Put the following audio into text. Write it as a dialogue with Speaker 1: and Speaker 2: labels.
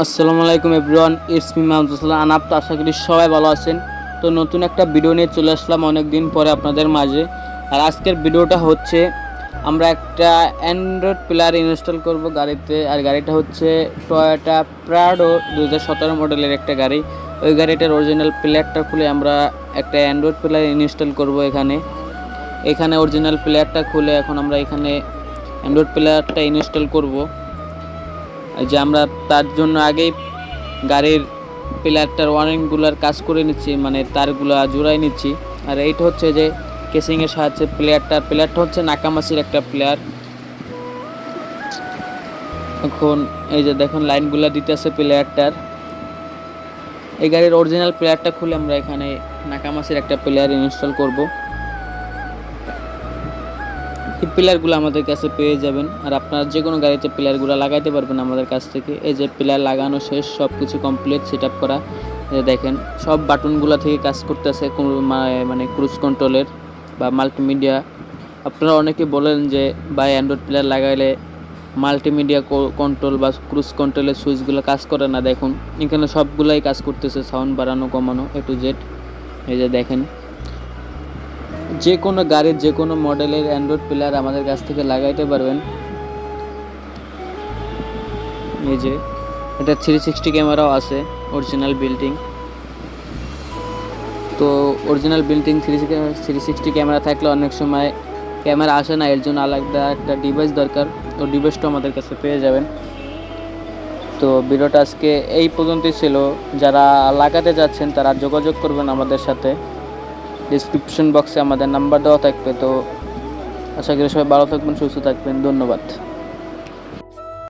Speaker 1: আসসালামু আলাইকুম everyone, it's me Mahmudullah Anap তো আশা করি সবাই ভালো আছেন। তো নতুন একটা ভিডিও নিয়ে চলে আসলাম অনেক দিন পরে আপনাদের মাঝে। আর আজকের ভিডিওটা হচ্ছে, আমরা একটা অ্যান্ড্রয়েড প্লেয়ার ইনস্টল করব গাড়িতে। আর গাড়িটা হচ্ছে টয়োটা প্রাডো দু হাজার সতেরো মডেলের একটা গাড়ি। ওই গাড়িটার অরিজিনাল প্লেয়ারটা খুলে আমরা একটা অ্যান্ড্রয়েড প্লেয়ার ইনস্টল করব এখানে। এখানে অরিজিনাল প্লেয়ারটা খুলে এখন আমরা এখানে অ্যান্ড্রয়েড প্লেয়ারটা ইনস্টল করব। যে আমরা তার জন্য আগেই গাড়ির পিলারটার ওয়ারিংগুলোর কাজ করে নিচ্ছি মানে তারগুলো জোড়াই নিচ্ছি। আর এইটা হচ্ছে যে কেসিংয়ের সাহায্যে প্লেয়ারটা প্লেয়ারটা হচ্ছে নাকামাসির একটা প্লেয়ার এখন এই যে দেখুন, লাইনগুলো দিতেছে প্লেয়ারটার এই গাড়ির অরিজিনাল প্লেয়ারটা খুলে আমরা এখানে নাকামাসির একটা প্লেয়ার ইনস্টল করব। এই পিলারগুলো আমাদের কাছে পেয়ে যাবেন। আর আপনারা যে কোনো গাড়িতে পিলারগুলো লাগাইতে পারবেন আমাদের কাছ থেকে। এই যে পিলার লাগানো শেষ সব কিছু কমপ্লিট সেট আপ করা দেখেন, সব বাটনগুলো থেকে কাজ করতেছে মানে ক্রুজ কন্ট্রোলের বা মাল্টিমিডিয়া আপনারা অনেকে বলেন যে বা অ্যান্ড্রয়েড প্লেয়ার লাগাইলে মাল্টিমিডিয়া কন্ট্রোল বা ক্রুজ কন্ট্রোলের সুইচগুলো কাজ করে না। দেখুন, এখানে সবগুলাই কাজ করতেছে সাউন্ড বাড়ানো, কমানো এ টু জেড এই যে দেখেন যে কোনো গাড়ির, যে কোনো মডেলের অ্যান্ড্রয়েড প্লেয়ার আমাদের কাছ থেকে লাগাইতে পারবেন। এই যে, এটা থ্রি সিক্সটি ক্যামেরাও আছে অরিজিনাল বিল্ডিং তো original building three three sixty camera থাকলে অনেক সময় ক্যামেরা আসে না, এর জন্য আলাদা একটা ডিভাইস দরকার। তো ডিভাইসটা আমাদের কাছে পেয়ে যাবেন। তো ভিডিওটা আজকে এই পর্যন্তই ছিল। যারা লাগাতে যাচ্ছেন, তারা যোগাযোগ করবেন আমাদের সাথে। ডিসক্রিপশন বক্সে আমাদের নাম্বার দেওয়া থাকবে, তো আশা করি সবাই ভালো থাকবেন, সুস্থ থাকবেন, ধন্যবাদ।